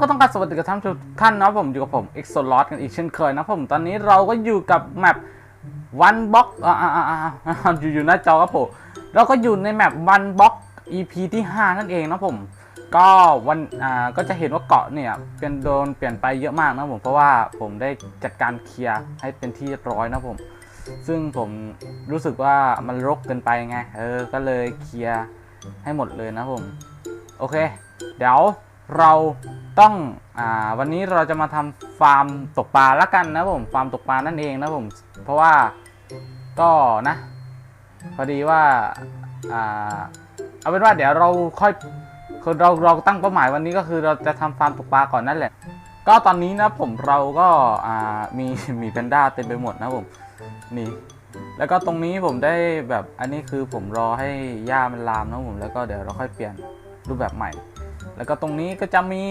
ก็ต้องการสวัสดีกับท่านทุกท่านนะผมอยู่กับผม e x o l o t กันอีกเช่นเคยนะผมตอนนี้เราก็อยู่กับแมป one box อ่าอ่าอ่าอ่าอยู่อยู่หน้าจอครับผมเราก็อยู่ในแมป one box EP ที่ 5 นั่นเองนะผม ก็วันอ่าก็จะเห็นว่าเกาะเนี่ยเป็นโดนเปลี่ยนไปเยอะมากนะผมเพราะว่าผมได้จัดการเคลียร์ให้เป็นที่เรียบร้อยนะผม ซึ่งผมรู้สึกว่ามันรกเกินไปไงเออก็เลยเคลียร์ให้หมดเลยนะผม โอเค เดี๋ยวเรา ต้องอ่าวันนี้เราจะมาทำฟาร์มตกปลาละกันนะผมฟาร์มตกปลานั่นเองนะผมเพราะว่าก็นะ พอดีว่าอ่าเอาเป็นว่าเดี๋ยวเราค่อยคือเราเราตั้งเป้าหมายวันนี้ก็คือเราจะทำฟาร์มตกปลาก่อนนั่นแหละ ก็ตอนนี้นะผมเราก็อ่ามีมีแพนด้าเต็มไปหมดนะผมนี่แล้วก็ตรงนี้ผมได้แบบอันนี้คือผมรอให้หญ้ามันลามนะผมแล้วก็เดี๋ยวเราค่อยเปลี่ยนรูปแบบใหม่ แล้วก็ตรงนี้ก็จะมี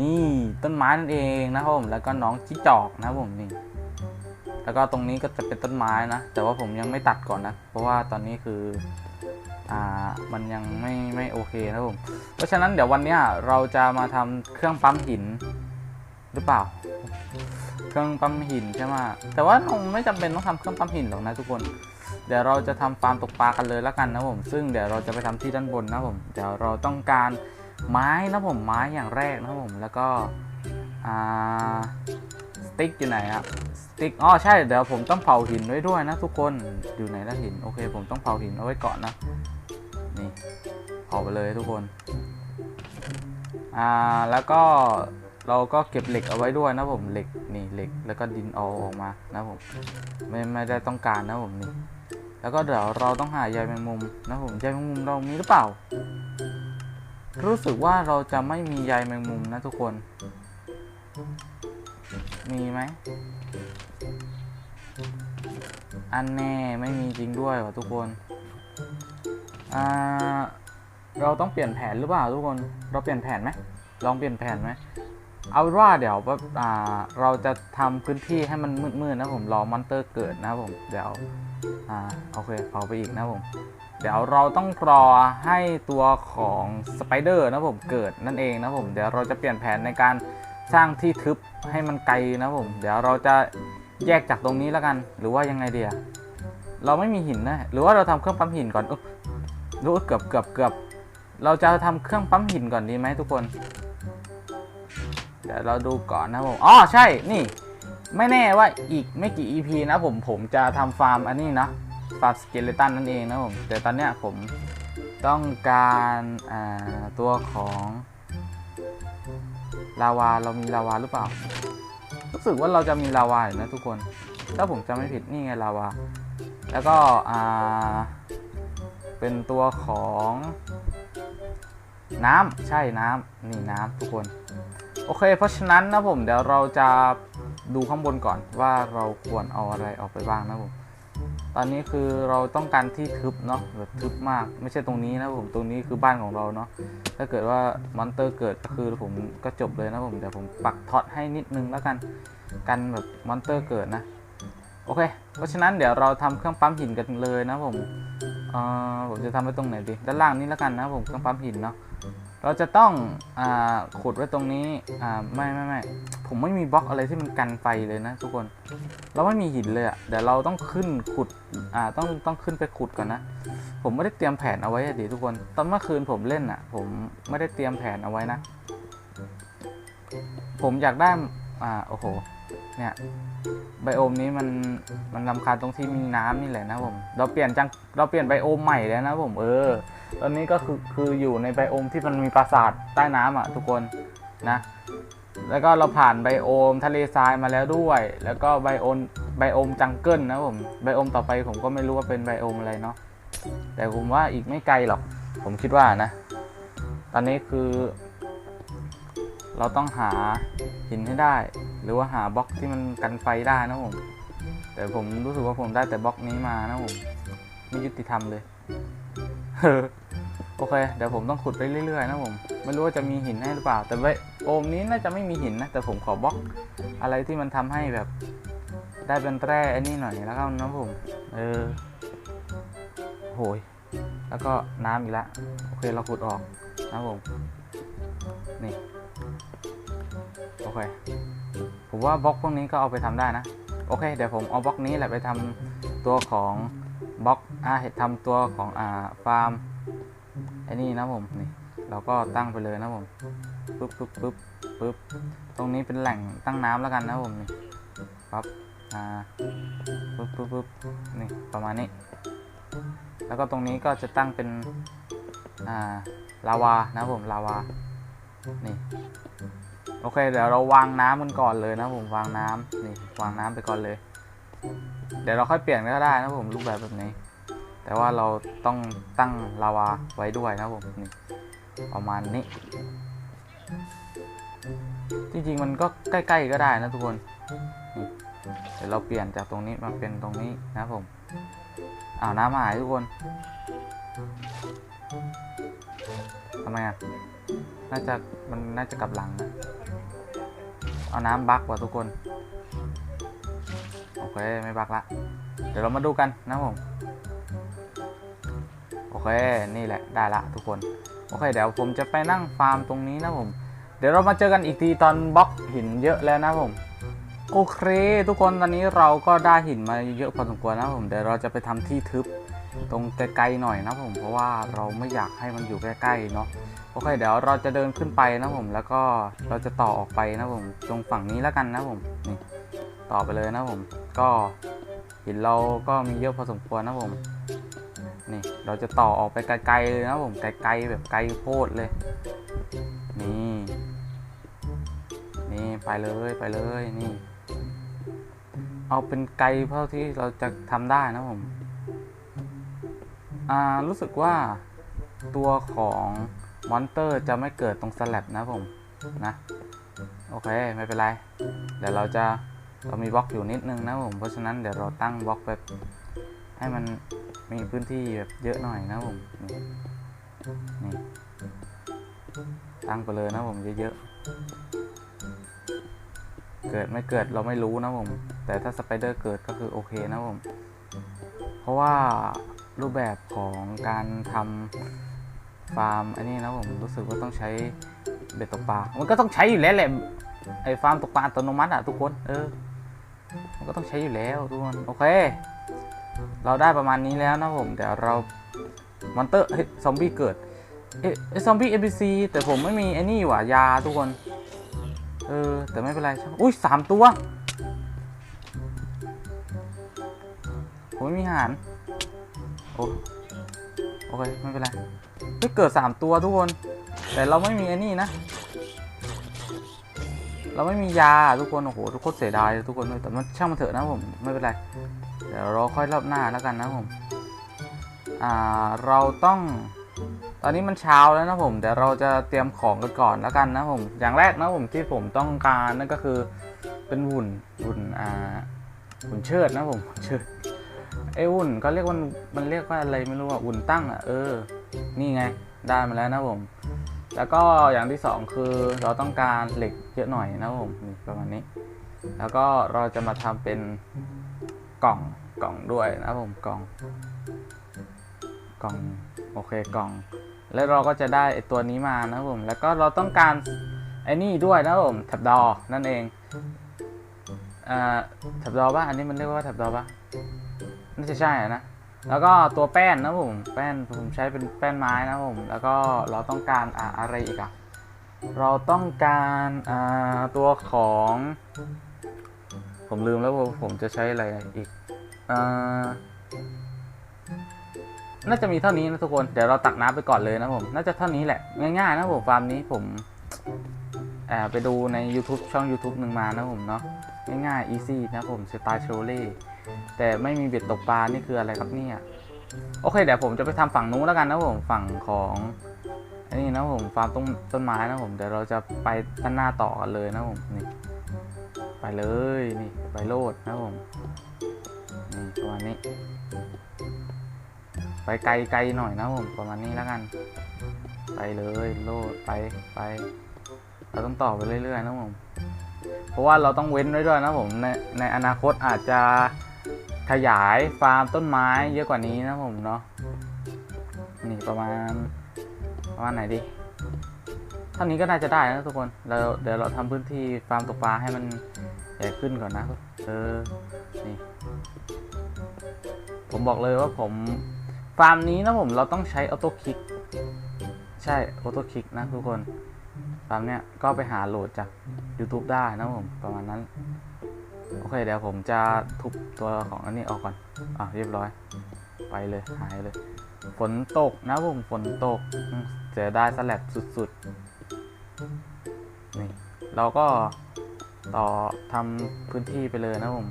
นี่ต้นไม้นั่นเองนะครับผมแล้วก็น้องจิ้จอกนะครับผมนี่แล้วก็ตรงนี้ก็จะเป็นต้นไม้นะ แต่ว่าผมยังไม่ตัดก่อนนะ เพราะว่าตอนนี้คืออ่ามันยังไม่ไม่โอเคนะผม เพราะฉะนั้นเดี๋ยววันนี้เราจะมาทำเครื่องปั๊มหินหรือเปล่า เครื่องปั๊มหินใช่ไหมแต่ว่าคงไม่จำเป็นต้องทำเครื่องปั๊มหินหรอกนะทุกคน เดี๋ยวเราจะทำฟาร์มตกปลากันเลยแล้วกันนะผม ซึ่งเดี๋ยวเราจะไปทำที่ด้านบนนะผม เดี๋ยวเราต้องการ ไม้นะผมไม้อย่างแรกนะผมแล้วก็สติ๊กอยู่ไหนอะสติ๊กอ๋อใช่เดี๋ยวผมต้องเผาหินไว้ด้วยนะทุกคนอยู่ไหนล้วหินโอเค ผมต้องเผาหินเอาไว้ก่อนนะนี่เผาไปเลยทุกคนอ่าแล้วก็เราก็เก็บเหล็กเอาไว้ด้วยนะผมเหล็กนี่เหล็กแล้วก็ดินเอาออกมานะผมไม่ไม่ได้ต้องการนะผมนี่แล้วก็เดี๋ยวเราต้องหาใยแมงมุมนะผมใยแมงมุมเรามีหรือเปล่า รู้สึกว่าเราจะไม่มีใยแมงมุมนะทุกคน มีไหม อันแน่ไม่มีจริงด้วยว่ะทุกคนเราต้องเปลี่ยนแผนหรือเปล่าทุกคน เราเปลี่ยนแผนไหมลองเปลี่ยนแผนไหมเอาว่าเดี๋ยวว่าเราจะทำพื้นที่ให้มันมืดๆนะผมรอมอนเตอร์เกิดนะผมเดี๋ยวอ่าโอเคเผาไปอีกนะผม เดี๋ยวเราต้องรอให้ตัวของสไปเดอร์นะผมเกิดนั่นเองนะผมเดี๋ยวเราจะเปลี่ยนแผนในการสร้างที่ทึบให้มันไกลนะผม เดี๋ยวเราจะแยกจากตรงนี้แล้วกัน หรือว่ายังไงเดียเราไม่มีหินนะหรือว่าเราทำเครื่องปั๊มหินก่อนอุ๊ยรู้เกือบเกือบเกือบเราจะทำเครื่องปั๊มหินก่อนดีไหมทุกคน เดี๋ยวเราดูก่อนนะผมอ๋อใช่นี่ ไม่แน่ว่าอีกไม่กี่ EP นะผมผมจะทำฟาร์มอันนี้นะ ฟาร์มสเกเลตันนั่นเองนะผม แต่ตอนเนี้ยผมต้องการตัวของลาวาเรามีลาวาหรือเปล่า รู้สึกว่าเราจะมีลาวาอยู่นะทุกคน ถ้าผมจำไม่ผิดนี่ไงลาวา แล้วก็เป็นตัวของน้ำใช่น้ำนี่น้ำทุกคน โอเค เพราะฉะนั้นนะผมเดี๋ยวเราจะดูข้างบนก่อนว่าเราควรเอาอะไรออกไปบ้างนะผม ตอนนี้คือเราต้องการที่ทึบเนาะแบบทึบมากไม่ใช่ตรงนี้นะผมตรงนี้คือบ้านของเราเนาะถ้าเกิดว่ามอนเตอร์เกิดก็คือผมก็จบเลยนะผมเดี๋ยวผมปักท็อตให้นิดนึงแล้วกันกันแบบมอนเตอร์เกิดนะโอเค เพราะฉะนั้นเดี๋ยวเราทำเครื่องปั๊มหินกันเลยนะผมเออผมจะทำไว้ตรงไหนดีด้านล่างนี้แล้วกันนะผมเครื่องปั๊มหินเนาะเราจะต้องอ่าขุดไว้ตรงนี้อ่าไม่ไม่ไม่ผมไม่มีบล็อกอะไรที่มันกันไฟเลยนะ ทุกคน เราไม่มีหินเลยอะเดี๋ยวเราต้องขึ้นขุดอ่าต้องต้องขึ้นไปขุดก่อนนะ ผมไม่ได้เตรียมแผนเอาไว้ดิทุกคน ตอนเมื่อคืนผมเล่นอะผมไม่ได้เตรียมแผนเอาไว้นะ ผมอยากได้อ่าโอ้โห เนี่ยไบโอมนี้มันมันลำคาญตรงที่มีน้ำนี่แหละนะผมเราเปลี่ยนจังเราเปลี่ยนไบโอมใหม่แล้วนะผมเออ ตอนนี้ก็คือคืออยู่ในไบโอมที่มันมีปราสาทใต้น้ำอะ ทุกคนนะแล้วก็เราผ่านไบโอมทะเลทรายมาแล้วด้วย แล้วก็ไบโอมไบโอมจังเกิลนะผมไบโอมต่อไปผมก็ไม่รู้ว่าเป็นไบโอมอะไรเนาะแต่ผมว่าอีกไม่ไกลหรอก ผมคิดว่านะ ตอนนี้คือ เราต้องหาหินให้ได้ หรือว่าหาบล็อกที่มันกันไฟได้นะผม แต่ผมรู้สึกว่าผมได้แต่บล็อกนี้มานะผมไม่ยุติธรรมเลยโอเค เดี๋ยวผมต้องขุดไปเรื่อยๆนะผม ไม่รู้ว่าจะมีหินให้หรือเปล่า แต่ไว้โอมนี้น่าจะไม่มีหินนะ แต่ผมขอบล็อกอะไรที่มันทำให้แบบ ได้เป็นแร่อ้นี่หน่อยแล้วกันนะผม เออ โหย แล้วก็น้ำอีกแล้วโอเค เราขุดออกนะผม นี่ เค ผมว่าบล็อกพวกนี้ก็เอาไปทำได้นะ โอเค เดี๋ยวผมเอาบล็อกนี้แหละไปทำตัวของบล็อกอ่าทำตัวของอ่าฟาร์มไอ้นี่นะผมนี่เราก็ตั้งไปเลยนะผมปึ๊บปึ๊บปึ๊บปึ๊บตรงนี้เป็นแหล่งตั้งน้ำแล้วกันนะผมนี่ปั๊บอ่าปึ๊บปึ๊บปึ๊บนี่ประมาณนี้ แล้วก็ตรงนี้ก็จะตั้งเป็นอ่าลาวานะผมลาวานี่ โอเคเดี๋ยวเราวางน้ำกันก่อนเลยนะผมวางน้ำนี่วางน้ำไปก่อนเลย เดี๋ยวเราค่อยเปลี่ยนก็ได้นะผมรูปแบบแบบนี้ แต่ว่าเราต้องตั้งลาวาไว้ด้วยนะผมนี่ประมาณนี้ จริงๆมันก็ใกล้ๆก็ได้นะทุกคนนเดี๋ยวเราเปลี่ยนจากตรงนี้มาเป็นตรงนี้นะผมอ้าวน้ำหายทุกคนทำไมอะน่าจะมันน่าจะกลับหลังนะ เอาน้ำบักว่ะทุกคน โอเค ไม่บักละ เดี๋ยวเรามาดูกันนะผม โอเค นี่แหละ ได้ละทุกคน โอเค เดี๋ยวผมจะไปนั่งฟาร์มตรงนี้นะผม เดี๋ยวเรามาเจอกันอีกทีตอนบล็อกหินเยอะแล้วนะผม โอเค ทุกคน ตอนนี้เราก็ได้หินมาเยอะพอสมควรนะผม เดี๋ยวเราจะไปทำที่ทึบตรงไกลๆหน่อยนะผม เพราะว่าเราไม่อยากให้มันอยู่ใกล้ๆเนาะ โอเคเดี๋ยวเราจะเดินขึ้นไปนะผม แล้วก็เราจะต่อออกไปนะผมตรงฝั่งนี้แล้วกันนะผมนี่ต่อไปเลยนะผม ก็หินเราก็มีเยอะพอสมควรนะผมนี่เราจะต่อออกไปไกลๆเลยนะผมไกลๆแบบไกลโพดเลย นี่นี่ไปเลยไปเลยนี่ เอาเป็นไกลเท่าที่เราจะทำได้นะผมอ่ารู้สึกว่าตัวของ มอนเตอร์จะไม่เกิดตรงสลับนะผมนะ โอเค ไม่เป็นไร เดี๋ยวเราจะเรามีบล็อกอยู่นิดนึงนะผมเพราะฉะนั้นเดี๋ยวเราตั้งบล็อกแบบให้มันมีพื้นที่แบบเยอะหน่อยนะผมนี่นี่ตั้งไปเลยนะผมเยอะๆเกิดไม่เกิดเราไม่รู้นะผม แต่ถ้าสไปเดอร์เกิดก็คือโอเคนะผม เพราะว่ารูปแบบของการทำ ฟาร์มอันนี้นะผมรู้สึกว่าต้องใช้เบ็ดตกปลา มันก็ต้องใช้อยู่แล้วแหละไอ้ฟาร์มตกปลาอัตโนมัติอะทุกคน เออ มันก็ต้องใช้อยู่แล้วทุกคน โอเค เราได้ประมาณนี้แล้วนะผม เดี๋ยวเรา มอนเตอร์เฮ้ยซอมบี้เกิด เอ๊ะไอ้ซอมบี้ NPC แต่ผมไม่มีไอ้นี่ว่ายาทุกคน เออ แต่ไม่เป็นไรช่างอุ้ยสามตัว ผมไม่มีอาหาร โอ้ โอเค ไม่เป็นไร เฮ้ยเกิดสามตัวทุกคน แต่เราไม่มีไอ้นี่นะ เราไม่มียาทุกคน โอ้โห ทุกคนเสียดายทุกคนเลยแต่มันช่างมันเถอะนะผม ไม่เป็นไร เดี๋ยวเราค่อยรอบหน้าแล้วกันนะผม อ่า เราต้อง ตอนนี้มันเช้าแล้วนะผม เดี๋ยวเราจะเตรียมของกันก่อนแล้วกันนะผม อย่างแรกนะผมที่ผมต้องการนั่นก็คือเป็นหุ่น หุ่น อ่า หุ่นเชิดนะผมเชิดไอ้หุ่นก็เรียกว่ามันเรียกว่าอะไรไม่รู้อะหุ่นตั้งอะเออ นี่ไงได้มาแล้วนะผม แล้วก็อย่างที่สองคือเราต้องการเหล็กเยอะหน่อยนะผมนี่ประมาณนี้ แล้วก็เราจะมาทำเป็นกล่องกล่องด้วยนะผมกล่อง กล่องโอเคกล่อง แล้วเราก็จะได้ตัวนี้มานะผม แล้วก็เราต้องการไอ้นี่ด้วยนะผมแท็บดอนั่นเองอ่าแท็บดอป่ะอันนี้มันเรียกว่าแท็บดอป่ะน่าจะใช่นะ แล้วก็ตัวแป้นนะผม แป้นผมใช้เป็นแป้นไม้นะผม แล้วก็เราต้องการอ่าอะไรอีกอะเราต้องการตัวของ ผมลืมแล้วว่าผมจะใช้อะไรอีกอ่าน่าจะมีเท่านี้นะทุกคน เดี๋ยวเราตักน้ำไปก่อนเลยนะผม น่าจะเท่านี้แหละ ง่ายๆนะผมฟาร์มนี้ผมไปดูใน YouTube ช่อง YouTube หนึ่งมานะผมเนาะ ง่ายๆ easy นะผมสไตล์โชเล่ แต่ไม่มีเบ็ดตกปลา นี่คืออะไรครับเนี่ย โอเคเดี๋ยวผมจะไปทำฝั่งนู้นแล้วกันนะผม ฝั่งของอันนี้นะผมฟาร์มต้นต้นไม้นะผม เดี๋ยวเราจะไปด้านหน้าต่อกันเลยนะผมนี่ไปเลยนี่ไปโลดนะผมนี่ประมาณนี้ ไปไกลๆหน่อยนะผมประมาณนี้แล้วกัน ไปเลยโลดไปไป เราต้องต่อไปเรื่อยๆนะผมเพราะว่าเราต้องเว้นไว้ด้วยนะผมในในอนาคตอาจจะ ขยายฟาร์มต้นไม้เยอะกว่านี้นะผมเนาะนี่ประมาณประมาณไหนดีเท่านี้ก็น่าจะได้นะทุกคนเราเดี๋ยวเราทำพื้นที่ฟาร์มตกปลาให้มันใหญ่ขึ้นก่อนนะเออนี่ผมบอกเลยว่าผมฟาร์มนี้นะผมเราต้องใช้ออโต้คลิกใช่ออโต้คลิกนะทุกคนฟาร์มเนี้ยก็ไปหาโหลดจาก YouTube ได้นะผมประมาณนั้น โอเคเดี๋ยวผมจะทุบตัวของอันนี้ออกก่อน อะเรียบร้อย ไปเลยหายเลย ฝนตกนะผมฝนตกเสียดายสลับสุดๆ นี่ เราก็ต่อทำพื้นที่ไปเลยนะผม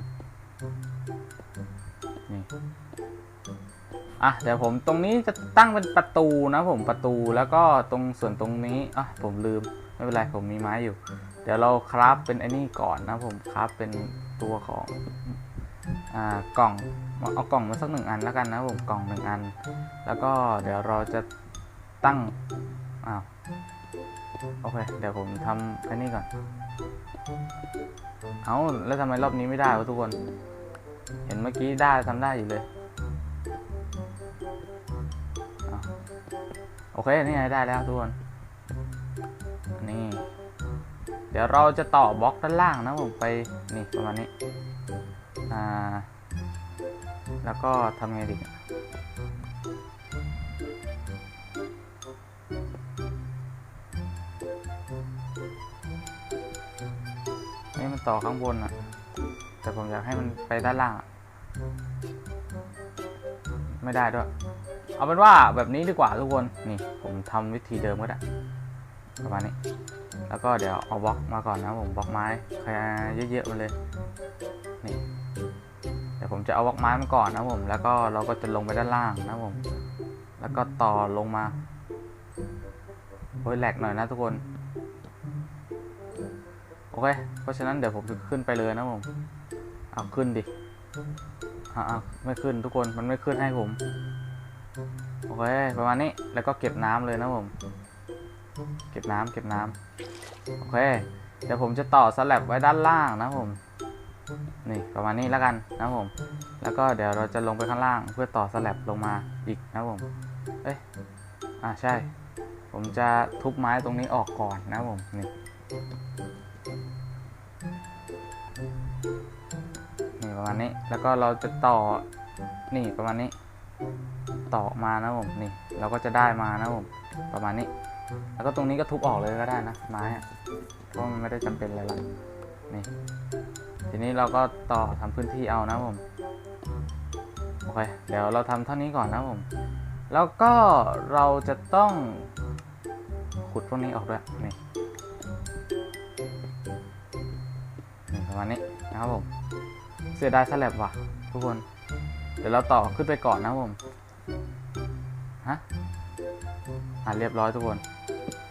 นี่ อะเดี๋ยวผมตรงนี้จะตั้งเป็นประตูนะผมประตูแล้วก็ตรงส่วนตรงนี้อะผมลืมไม่เป็นไรผมมีไม้อยู่ เดี๋ยวเราคราฟเป็นไอ้นี่ก่อนนะผมคราฟเป็น ตัวของอกล่องเอากล่องมาสักหนึ่งอันแล้วกันนะผมกล่องหนึ่งอัน แล้วก็เดี๋ยวเราจะตั้งอ้าวโอเคเดี๋ยวผมทำอ้นี่ก่อนเอาแล้วทำไมรอบนี้ไม่ได้วะทุกคน เห็นเมื่อกี้ได้ทำได้อยู่เลยอโอเค นี่ไงได้แล้วทุกคน นี่ ดี๋ยวเราจะต่อบล็อกด้านล่างนะผมไปนี่ประมาณนี้อ่าแล้วก็ทำไงดีนี่มันต่อข้างบนอะแต่ผมอยากให้มันไปด้านล่างอะไม่ได้ด้วย เอาเป็นว่าแบบนี้ดีกว่าทุกคน นี่ผมทำวิธีเดิมก็ได้ประมาณนี้ แล้วก็เดี๋ยวเอาบล็อกมาก่อนนะผมบล็อกไม้แค่เยอะๆมาเลยนี่เดี๋ยวผมจะเอาบล็อกไม้มาก่อนนะผม แล้วก็เราก็จะลงไปด้านล่างนะผม แล้วก็ต่อลงมาโอ้ยแหลกหน่อยนะทุกคนโอเคเพราะฉะนั้นเดี๋ยวผมจะขึ้นไปเลยนะผมเอาขึ้นดิอ่าไม่ขึ้นทุกคนมันไม่ขึ้นให้ผมโอเคประมาณนี้แล้วก็เก็บน้ำเลยนะผม เก็บน้ำเก็บน้ำ โอเค เดี๋ยวผมจะต่อสลับไว้ด้านล่างนะผม นี่ประมาณนี้แล้วกันนะผม แล้วก็เดี๋ยวเราจะลงไปข้างล่าง เพื่อต่อสลับลงมาอีกนะผม เอ้ย อ่าใช่ ผมจะทุบไม้ตรงนี้ออกก่อนนะผม นี่นี่ประมาณนี้ แล้วก็เราจะต่อ นี่ประมาณนี้ ต่อออกมานะผม นี่ เราก็จะได้มานะผม ประมาณนี้ แล้วก็ตรงนี้ก็ทุบออกเลยก็ได้นะไม้อะ ราะมันไม่ได้จำเป็นอะไรหรอกนี่ทีนี้เราก็ต่อทำพื้นที่เอานะผมโอเคเดี๋ยวเราทำเท่านี้ก่อนนะผมแล้วก็เราจะต้องขุดพวกนี้ออกด้วยนี่นี่ประมาณนี้นะครับผมเสียดายสลับว่ะ ทุกคน เดี๋ยวเราต่อขึ้นไปก่อนนะผมฮะอ่าเรียบร้อยทุกคน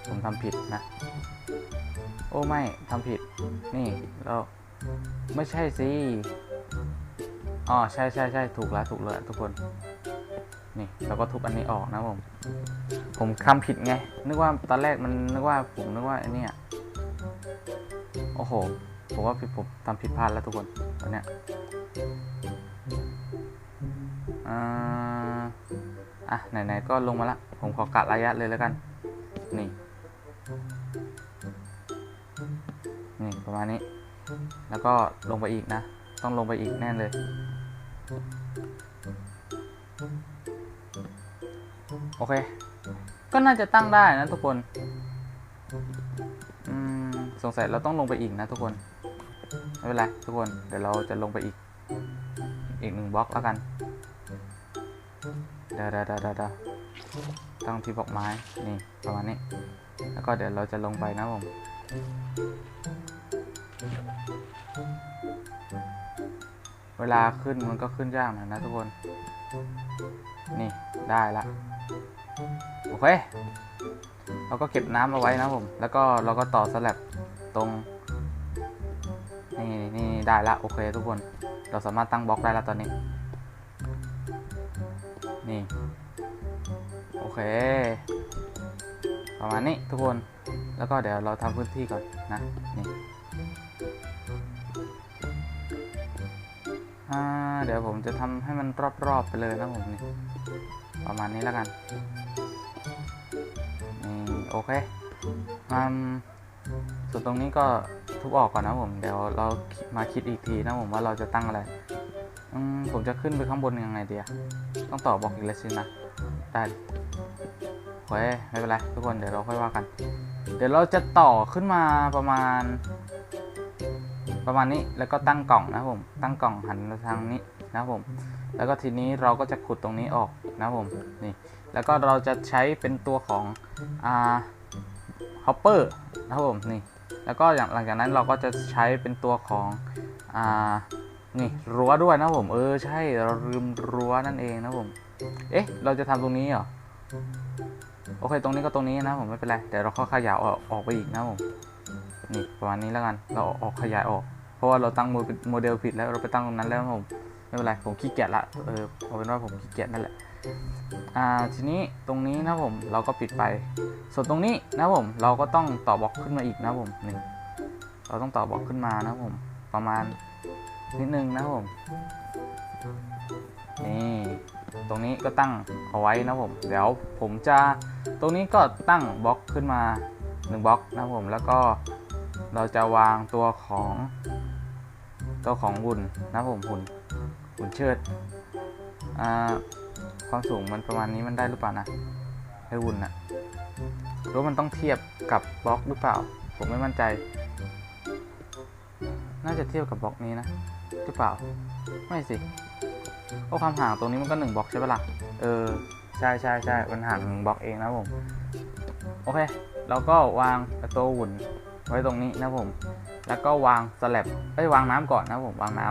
ผมทำผิดนะ อ้ไม่ทำผิด นี่เราไม่ใช่สิอ๋อใช่ใช่ใช่ถูกแล้วถูกแล้วทุกคน นี่เราก็ทุบอันนี้ออกนะผม ผมทำผิดไง นึกว่าตอนแรกมันนึกว่าผมนึกว่าไอ้นี่โอ้โห ผมว่าผิดผมทำผิดพลาดแล้วทุกคนตอนเนี้ยอ่าอะไหนๆก็ลงมาละ ผมขอกะระยะเลยแล้วกัน นี่ ประมาณนี้ แล้วก็ลงไปอีกนะ ต้องลงไปอีกแน่นเลย โอเค ก็น่าจะตั้งได้นะทุกคน อืม สงสัยเราต้องลงไปอีกนะทุกคน ไม่เป็นไรทุกคน เดี๋ยวเราจะลงไปอีก อีกหนึ่งบล็อกแล้วกันเดี๋ยวเดี๋ยวเดี๋ยวเดี๋ยวตั้งที่บล็อกไม้ นี่ประมาณนี้ แล้วก็เดี๋ยวเราจะลงไปนะผม เวลาขึ้นมันก็ขึ้นยากหน่อยนะทุกคน นี่ได้ละ โอเค เราก็เก็บน้ำเอาไว้นะผม แล้วก็เราก็ต่อสลับตรง นี่นี่ได้ละ โอเคทุกคน เราสามารถตั้งบล็อกได้ล้วตอนนี้ นี่ โอเค ประมาณนี้ทุกคน แล้วก็เดี๋ยวเราทำพื้นที่ก่อนนะ นี่ อ่าเดี๋ยวผมจะทำให้มันรอบๆไปเลยนะผมนี่ประมาณนี้แล้วกันนี่โอเคอืมส่วนตรงนี้ก็ทุบออกก่อนนะผม เดี๋ยวเรามาคิดอีกทีนะผมว่าเราจะตั้งอะไรอืมผมจะขึ้นไปข้างบนยังไงเดียต้องต่อบอกอีกแล้วสินะได้โอ้ยไม่เป็นไรทุกคนเดี๋ยวเราค่อยว่ากัน เดี๋ยวเราจะต่อขึ้นมาประมาณ ประมาณนี้แล้วก็ตั้งกล่องนะผมตั้งกล่องหันทางนี้นะผมแล้วก็ทีนี้เราก็จะขุดตรงนี้ออกนะผมนี่แล้วก็เราจะใช้เป็นตัวของอ่าฮอปเปอร์นะครับผมนี่แล้วก็อย่างหลังจากนั้นเราก็จะใช้เป็นตัวของอ่านี่รั้วด้วยนะผมเออใช่เราลืมรั้วนั่นเองนะผมเอ๊ะเราจะทำตรงนี้เหรอโอเคตรงนี้ก็ตรงนี้นะผมไม่เป็นไรเดี๋ยวเราค่อยขยายออกออกไปอีกนะผมนี่ประมาณนี้แล้วกัน เราออกขยายออก ราะว่าเราตั้งโมเดลผิดแล้วเราไปตั้งตรงนั้นแล้วผมไม่เป็นไรผมขี้เกียจละเออเอาเป็นว่าผมขี้เกียจนั่นแหละอ่าทีนี้ตรงนี้นะผมเราก็ปิดไป ส่วนตรงนี้นะผมเราก็ต้องต่อบล็อกขึ้นมาอีกนะผมนี่เราต้องต่อบล็อกขึ้นมานะผมประมาณนิดนึงนะผมนี่ตรงนี้ก็ตั้งเอาไว้นะผมเดี๋ยวผมจะตรงนี้ก็ตั้งบล็อกขึ้นมา1บล็อกนะผมแล้วก็เราจะวางตัวของ ตัวของหุ่นนะผมหุ่นหุ่นเชิดอ่าความสูงมันประมาณนี้มันได้หรือเปล่านะไอหุ่นนะหรือว่ามันต้องเทียบกับบล็อกหรือเปล่า ผมไม่มั่นใจ น่าจะเทียบกับบล็อกนี้นะหรือเปล่า ไม่สิโอ้ความห่างตรงนี้มันก็หนึ่งบล็อกใช่ปะล่ะเออใช่ใช่ใช่มันห่างหนึ่งบล็อกเองนะผมโอเคเราก็วางตัวหุ่นไว้ตรงนี้นะผม แล้วก็วางสลับเอ้ยวางน้ำก่อนนะผมวางน้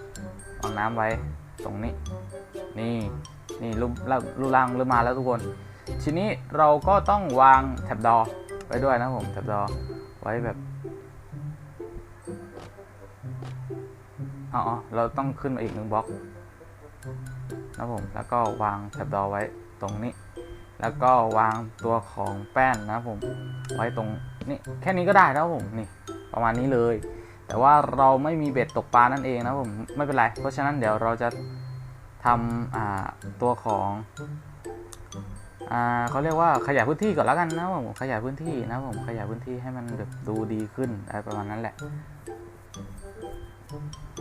ำวางน้ำไว้ตรงนี้ นี่นี่รูปรูปร่างเริ่มมาแล้วทุกคน ทีนี้เราก็ต้องวางแท็บดอไว้ด้วยนะผมแท็บดอไว้แบบอ๋อเราต้องขึ้นมาอีกหนึ่งบล็อกนะผมแล้วก็วางแท็บดอไว้ตรงนี้ แล้วก็วางตัวของแป้นนะผมไว้ตรงนี้แค่นี้ก็ได้แล้วผมนี่ ประมาณนี้เลย แต่ว่าเราไม่มีเบ็ดตกปลานั่นเองนะผมไม่เป็นไร เพราะฉะนั้นเดี๋ยวเราจะทำตัวของอเขาเรียกว่าขยายพื้นที่ก่อนแล้วกันนะผมขยายพื้นที่นะผมขยายพื้นที่ให้มันแบบดูดีขึ้นอะไรประมาณนั้นแหละ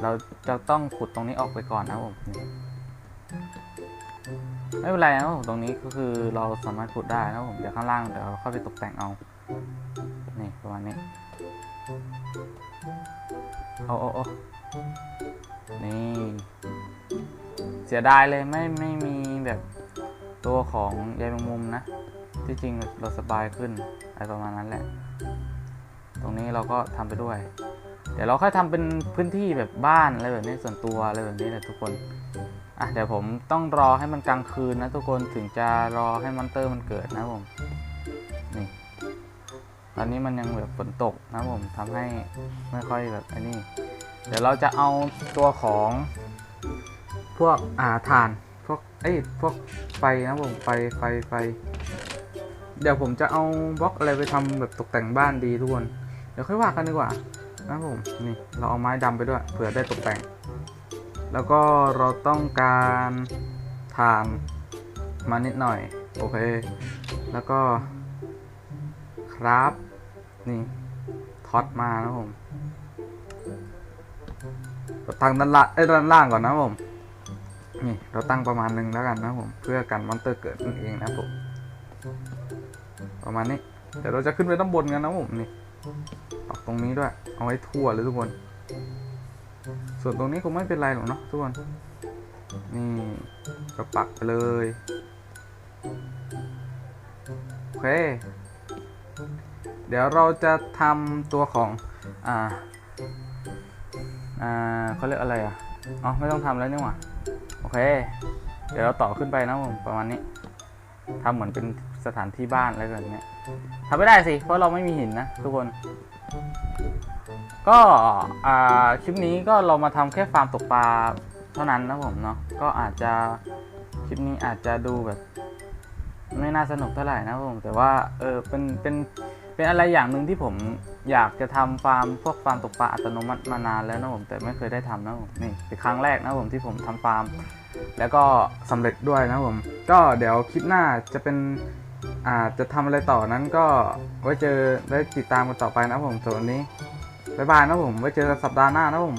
เราจะต้องขุดตรงนี้ออกไปก่อนนะผมไม่เป็นไรนะผมตรงนี้ก็คือเราสามารถขุดได้นะผมเดี๋ยวข้างล่างเดี๋ยวเราเข้าไปตกแต่งเอา นี่ประมาณนี้ โอ้โอ้โอ้นี่ เสียดายเลยไม่ไม่มีแบบตัวของใยแมงมุมนะ ที่จริงเราสบายขึ้นอะไรประมาณนั้นแหละ ตรงนี้เราก็ทำไปด้วย เดี๋ยวเราค่อยทำเป็นพื้นที่แบบบ้านอะไรแบบนี้ส่วนตัวอะไรแบบนี้แหละทุกคนอะเดี๋ยวผมต้องรอให้มันกลางคืนนะทุกคนถึงจะรอให้มอนเตอร์มันเกิดนะผม ตอนนี้มันยังแบบฝนตกนะผมทำให้ไม่ค่อยแบบอันนี้ เดี๋ยวเราจะเอาตัวของพวกอ่าถ่านพวกเอ้ยพวกไฟนะผมไฟไฟไฟ เดี๋ยวผมจะเอาบล็อกอะไรไปทำแบบตกแต่งบ้านดีทุกคนเดี๋ยวค่อยว่ากันดีกว่านะผมนี่เราเอาไม้ดำไปด้วยเผื่อได้ตกแต่ง แล้วก็เราต้องการทานมานิดหน่อย โอเค แล้วก็ครับ นี่ท็อตมานะผมเราตั้งด้านล่างเอ้ยด้านล่างก่อนนะผมนี่เราตั้งประมาณหนึงแล้วกันนะผมเพื่อกันมอนเตอร์เกิดนั่นเองนะผมประมาณนี้เดี๋ยวเราจะขึ้นไปด้านบนกันนะผมนี่ปักตรงนี้ด้วย เอาไว้ทั่วเลยทุกคน ส่วนตรงนี้คงไม่เป็นไรหรอกเนาะทุกคน นี่ก็ปักไปเลย โอเค เดี๋ยวเราจะทำตัวของ อ่า อ่าเขาเรียกอะไรอะอ๋อไม่ต้องทำแล้วนี่หว่า โอเค เดี๋ยวเราต่อขึ้นไปนะผมประมาณนี้ทำเหมือนเป็นสถานที่บ้านอะไรแบบนี้ทำไม่ได้สิ เพราะเราไม่มีหินนะทุกคน ก็อ่าคลิปนี้ก็เรามาทำแค่ฟาร์มตกปลาเท่านั้นนะผมเนาะ ก็อาจจะคลิปนี้อาจจะดูแบบ ไม่น่าสนุกเท่าไหร่นะผม แต่ว่าเออเป็นเป็น เป็นอะไรอย่างหนึ่งที่ผมอยากจะทำฟาร์มพวกฟาร์มตกปลาอัตโนมัติมานานแล้วนะผมแต่ไม่เคยได้ทำนะผมนี่เป็นครั้งแรกนะผมที่ผมทำฟาร์ม แล้วก็สำเร็จด้วยนะผม ก็เดี๋ยวคลิปหน้าจะเป็นอ่าจะทำอะไรต่อนั้นก็ไว้เจอได้ติดตามกันต่อไปนะผมส่วนวันนี้บ๊ายบายนะผมไว้เจอกันสัปดาห์หน้านะผม